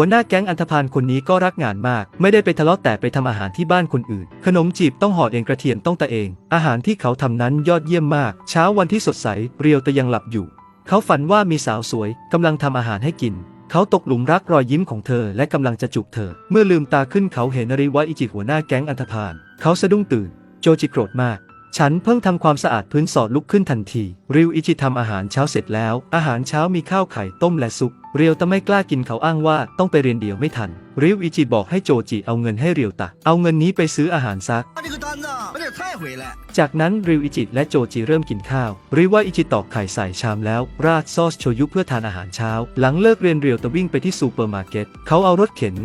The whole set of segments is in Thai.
หัวหน้าแก๊งอันธพาลคนนี้ก็รักงานมาก ไม่ได้ไปทะเลาะแต่ไปทำอาหารที่บ้านคนอื่น ขนมจีบต้องห่อเองกระเทียมต้องตะเอง อาหารที่เขาทำนั้นยอดเยี่ยมมาก เช้าวันที่สดใส เรียวแต่ยังหลับอยู่ เขาฝันว่ามีสาวสวยกำลังทำอาหารให้กิน เขาตกหลุมรักรอยยิ้มของเธอและกำลังจะจูบเธอ เมื่อลืมตาขึ้นเขาเห็นอริวะอิจิหัวหน้าแก๊งอันธพาลเขาสะดุ้งตื่น โจจิโกรธมาก ฉันเพิ่งทำความสะอาดพื้นสอดลุกขึ้นทันที ริวอิจิทำอาหารเช้าเสร็จแล้ว อาหารเช้ามีข้าวไข่ต้มและซุป เรียวตะไม่กล้ากินเขาอ้างว่าต้องไปเรียนเดียวไม่ทัน ริวอิจิบอกให้โจจิเอาเงินให้เรียวตะ เอาเงินนี้ไปซื้ออาหารซัก จากนั้นริวอิจิและโจจิเริ่มกินข้าว ริวว่าอิจิตอกไข่ใส่ชามแล้ว ราดซอสโชยุเพื่อทานอาหารเช้า หลังเลิกเรียนเรียวตะวิ่งไปที่ซูเปอร์มาร์เก็ต เขาเอารถเข็น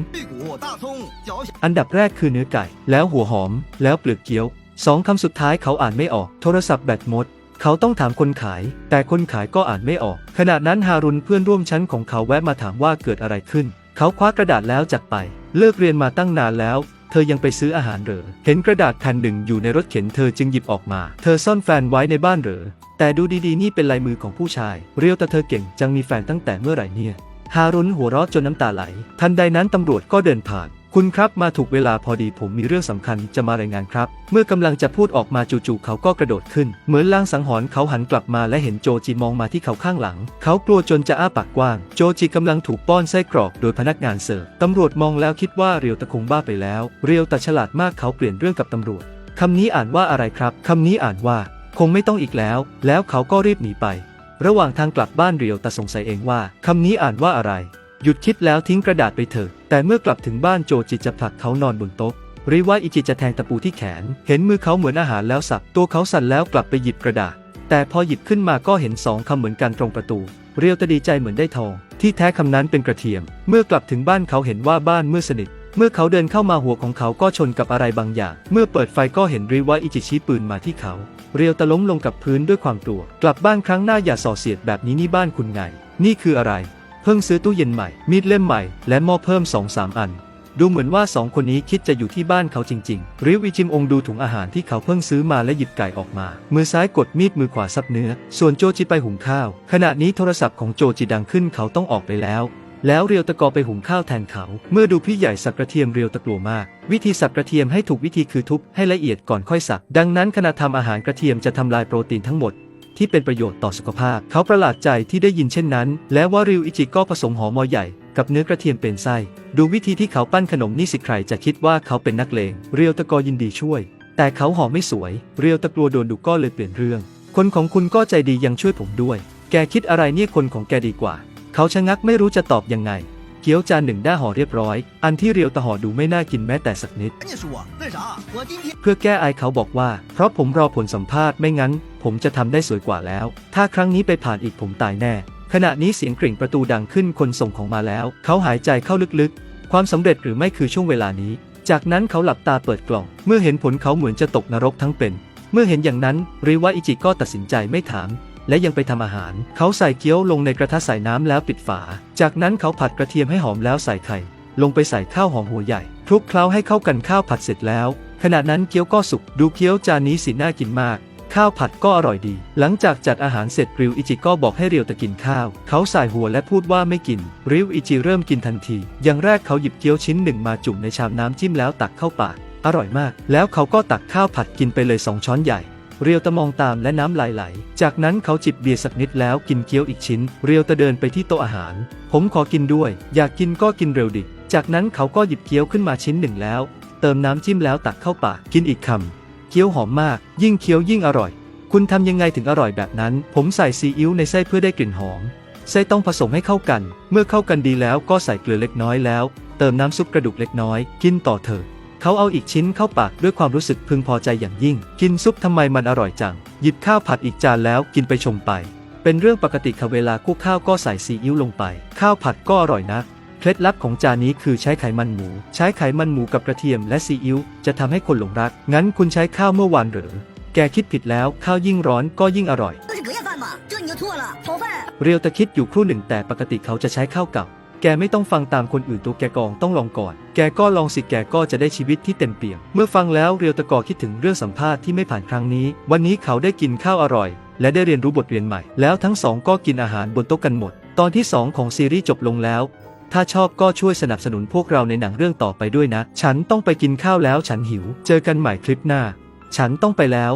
อันดับแรกคือเนื้อไก่ แล้วหัวหอม แล้วเปลือกเกี๊ยว สองคำสุดท้ายเขาอ่านไม่ออก โทรศัพท์แบตหมด เขาต้องถามคนขาย แต่คนขายก็อ่านไม่ออก ขณะนั้นฮารุนเพื่อนร่วมชั้นของเขาแวะมาถามว่าเกิดอะไรขึ้น เขาคว้ากระดาษแล้วจากไป เลิกเรียนมาตั้งนานแล้ว เธอยังไปซื้ออาหารเหรอ เห็นกระดาษแผ่นหนึ่งอยู่ในรถเข็นเธอจึงหยิบออกมา เธอซ่อนแฟนไว้ในบ้านเหรอ แต่ดูดีๆนี่เป็นลายมือของผู้ชาย เรียวแต่เธอเก่งจังมีแฟนตั้งแต่เมื่อไหร่เนี่ย ฮารุนหัวเราะจนน้ำตาไหล ทันใดนั้นตำรวจก็เดินผ่าน คุณครับมาถูกเวลาพอดีผมมีเรื่องสำคัญจะมารายงานครับ เมื่อกำลังจะพูดออกมาจู่ๆเขาก็กระโดดขึ้น เหมือนลางสังหรณ์เขาหันกลับมาและเห็นโจจิมองมาที่เขาข้างหลัง เขากลัวจนจะอ้าปากกว้าง โจจิกำลังถูกป้อนไส้กรอกโดยพนักงานเสิร์ฟตำรวจมองแล้วคิดว่าเรียวตะคงบ้าไปแล้ว เรียวแต่ฉลาดมากเขาเปลี่ยนเรื่องกับตำรวจคำนี้อ่านว่าอะไรครับคำนี้อ่านว่า คงไม่ต้องอีกแล้ว แล้วเขาก็รีบหนีไป ระหว่างทางกลับบ้านเรียวแต่สงสัยเองว่าคำนี้อ่านว่าอะไร หยุดคิดแล้วทิ้งกระดาษไปเถอะ แต่เมื่อกลับถึงบ้านโจจิจะผลักเขานอนบนโต๊ะริวาอิจิจะแทงตะปูที่แขน เห็นมือเขาเหมือนอาหารแล้วสับ ตัวเขาสั่นแล้วกลับไปหยิบกระดาษ แต่พอหยิบขึ้นมาก็เห็นสองคำเหมือนกันตรงประตู เรียวตะดีใจเหมือนได้ทอง ที่แท้คำนั้นเป็นกระเทียม เมื่อกลับถึงบ้านเขาเห็นว่าบ้านมืดสนิท เมื่อเขาเดินเข้ามาหัวของเขาก็ชนกับอะไรบางอย่าง เมื่อเปิดไฟก็เห็นริวาอิจิชี้ปืนมาที่เขา เรียวตะล้มลงกับพื้นด้วยความกลัว กลับบ้านครั้งหน้าอย่าส่อเสียดแบบนี้นี่บ้านคุณไง นี่คืออะไร เพิ่งซื้อตู้เย็นใหม่ มีดเล่มใหม่ และหม้อเพิ่ม2อสามอัน ดูเหมือนว่าสองคนนี้คิดจะอยู่ที่บ้านเขาจริงๆ ริวอิจิมองดูถุงอาหารที่เขาเพิ่งซื้อมาและหยิบไก่ออกมา มือซ้ายกดมีดมือขวาซับเนื้อ ส่วนโจจิไปหุงข้าว ขณะนี้โทรศัพท์ของโจจิดังขึ้นเขาต้องออกไปแล้ว แล้วเรียวตะกอไปหุงข้าวแทนเขา เมื่อดูพี่ใหญ่สับกระเทียมเรียวตะกลัวมาก วิธีสับกระเทียมให้ถูกวิธีคือทุบให้ละเอียดก่อนค่อยสับ ดังนั้นขณะทำอาหารกระเทียมจะทำลายโปรตีนทั้งหมด ที่เป็นประโยชน์ต่อสุขภาพ เขาประหลาดใจที่ได้ยินเช่นนั้น และว่าริวอิจิก็ผสมหอมอใหญ่กับเนื้อกระเทียมเป็นไส้ ดูวิธีที่เขาปั้นขนมนี่สิใครจะคิดว่าเขาเป็นนักเลง เรียวตะกอยินดีช่วย แต่เขาหอมไม่สวย เรียวตะกลัวโดนดุก็เลยเปลี่ยนเรื่อง คนของคุณก็ใจดียังช่วยผมด้วย แกคิดอะไรเนี่ยคนของแกดีกว่า เขาชะงักไม่รู้จะตอบยังไง เกี๊ยวจานหนึ่งได้ห่อเรียบร้อย อันที่เรียวตะห่อดูไม่น่ากินแม้แต่สักนิด เพื่อแก้ไอเขาบอกว่า เพราะผมรอผลสัมภาษณ์ไม่งั้น ผมจะทำได้สวยกว่าแล้ว ถ้าครั้งนี้ไปผ่านอีกผมตายแน่ ขณะนี้เสียงกริ่งประตูดังขึ้นคนส่งของมาแล้ว เขาหายใจเข้าลึกๆ ความสำเร็จหรือไม่คือช่วงเวลานี้ จากนั้นเขาหลับตาเปิดกล่อง เมื่อเห็นผลเขาเหมือนจะตกนรกทั้งเป็น เมื่อเห็นอย่างนั้นริวะอิจิก็ตัดสินใจไม่ถามและยังไปทำอาหาร เขาใส่เกี๊ยวลงในกระทะใส่น้ำแล้วปิดฝา จากนั้นเขาผัดกระเทียมให้หอมแล้วใส่ไข่ ลงไปใส่ข้าวหอมหัวใหญ่คลุกเคล้าให้เข้ากันข้าวผัดเสร็จแล้ว ขณะนั้นเกี๊ยวก็สุก ดูเกี๊ยวจานนี้สิน่ากินมาก ข้าวผัดก็อร่อยดี หลังจากจัดอาหารเสร็จริวอิจิก็บอกให้เรียวตะกินข้าว เขาสายหัวและพูดว่าไม่กิน ริวอิจิเริ่มกินทันที อย่างแรกเขาหยิบเกี๊ยวชิ้นหนึ่งมาจุ่มในชามน้ำจิ้มแล้วตักเข้าปาก อร่อยมาก แล้วเขาก็ตักข้าวผัดกินไปเลยสองช้อนใหญ่ เรียวตะมองตามและน้ำไหลไหล จากนั้นเขาจิบเบียร์สักนิดแล้วกินเกี๊ยวอีกชิ้น เรียวตะเดินไปที่โต๊ะอาหาร ผมขอกินด้วย อยากกินก็กินเร็วดิ จากนั้นเขาก็หยิบเกี๊ยวขึ้นมาชิ้นหนึ่งแล้ว เติมน้ำจิ้มแล้วตักเข้าปาก กินอีกคำ เกี๊ยวหอมมาก ยิ่งเคี้ยวยิ่งอร่อย คุณทำยังไงถึงอร่อยแบบนั้น ผมใส่ซีอิ๊วในไส้เพื่อได้กลิ่นหอม ไส้ต้องผสมให้เข้ากัน เมื่อเข้ากันดีแล้วก็ใส่เกลือเล็กน้อยแล้ว เติมน้ำซุปกระดูกเล็กน้อย กินต่อเถอะเขาเอาอีกชิ้นเข้าปากด้วยความรู้สึกพึงพอใจอย่างยิ่ง กินซุปทำไมมันอร่อยจัง หยิบข้าวผัดอีกจานแล้วกินไปชมไป เป็นเรื่องปกติค่ะเวลาคลุกข้าวก็ใส่ซีอิ๊วลงไป ข้าวผัดก็อร่อยนะ เคล็ดลับของจานนี้คือใช้ไขมันหมู ใช้ไขมันหมูกับกระเทียมและซีอิ๊วจะทำให้คนหลงรัก งั้นคุณใช้ข้าวเมื่อวานหรือ แกคิดผิดแล้วข้าวยิ่งร้อนก็ยิ่งอร่อยเรียวตะคิดอยู่ครู่หนึ่งแต่ปกติเขาจะใช้ข้าวเก่าแกไม่ต้องฟังตามคนอื่นตัวแกกองต้องลองก่อน แกก็ลองสิแกก็จะได้ชีวิตที่เต็มเปี่ยม เมื่อฟังแล้วเรียวตะกอคิดถึงเรื่องสัมภาษณ์ที่ไม่ผ่านครั้งนี้ วันนี้เขาได้กินข้าวอร่อย และได้เรียนรู้บทเรียนใหม่ แล้วทั้งสองก็กินอาหารบนโต๊ะกันหมด ตอนที่ 2 ของซีรีส์จบลงแล้ว ถ้าชอบก็ช่วยสนับสนุนพวกเราในหนังเรื่องต่อไปด้วยนะ ฉันต้องไปกินข้าวแล้วฉันหิว เจอกันใหม่คลิปหน้า ฉันต้องไปแล้ว